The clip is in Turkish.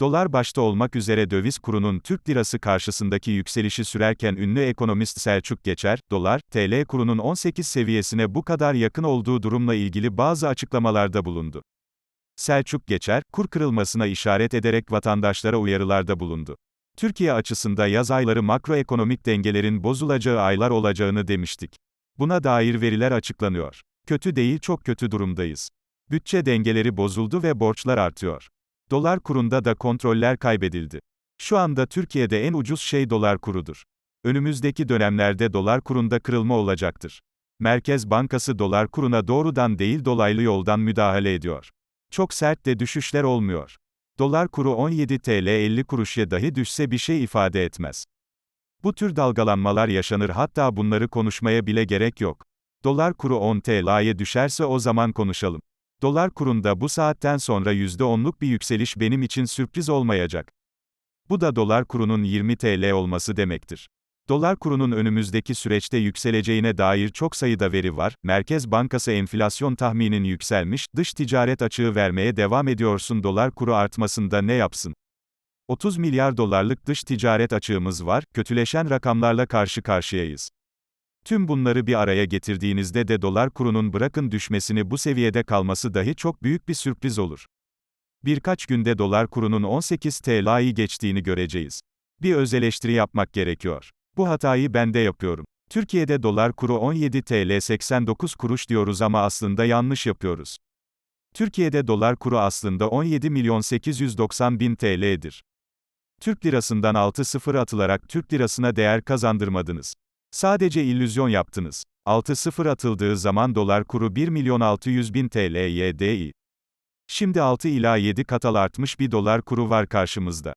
Dolar başta olmak üzere döviz kurunun Türk lirası karşısındaki yükselişi sürerken ünlü ekonomist Selçuk Geçer, dolar, TL kurunun 18 seviyesine bu kadar yakın olduğu durumla ilgili bazı açıklamalarda bulundu. Selçuk Geçer, kur kırılmasına işaret ederek vatandaşlara uyarılarda bulundu. Türkiye açısında yaz ayları makroekonomik dengelerin bozulacağı aylar olacağını demiştik. Buna dair veriler açıklanıyor. Kötü değil çok kötü durumdayız. Bütçe dengeleri bozuldu ve borçlar artıyor. Dolar kurunda da kontroller kaybedildi. Şu anda Türkiye'de en ucuz şey dolar kurudur. Önümüzdeki dönemlerde dolar kurunda kırılma olacaktır. Merkez Bankası dolar kuruna doğrudan değil dolaylı yoldan müdahale ediyor. Çok sert de düşüşler olmuyor. Dolar kuru 17 TL 50 kuruşa dahi düşse bir şey ifade etmez. Bu tür dalgalanmalar yaşanır hatta bunları konuşmaya bile gerek yok. Dolar kuru 10 TL'ye düşerse o zaman konuşalım. Dolar kurunda bu saatten sonra %10'luk bir yükseliş benim için sürpriz olmayacak. Bu da dolar kurunun 20 TL olması demektir. Dolar kurunun önümüzdeki süreçte yükseleceğine dair çok sayıda veri var. Merkez Bankası enflasyon tahminin yükselmiş, dış ticaret açığı vermeye devam ediyorsun dolar kuru artmasında ne yapsın? 30 milyar dolarlık dış ticaret açığımız var, kötüleşen rakamlarla karşı karşıyayız. Tüm bunları bir araya getirdiğinizde de dolar kurunun bırakın düşmesini bu seviyede kalması dahi çok büyük bir sürpriz olur. Birkaç günde dolar kurunun 18 TL'yi geçtiğini göreceğiz. Bir öz eleştiri yapmak gerekiyor. Bu hatayı ben de yapıyorum. Türkiye'de dolar kuru 17 TL 89 kuruş diyoruz ama aslında yanlış yapıyoruz. Türkiye'de dolar kuru aslında 17 milyon 890 bin TL'dir. Türk lirasından 6-0 atılarak Türk lirasına değer kazandırmadınız. Sadece illüzyon yaptınız. 6-0 atıldığı zaman dolar kuru 1 milyon 600 bin TL'ye deği. Şimdi 6 ila 7 katal artmış bir dolar kuru var karşımızda.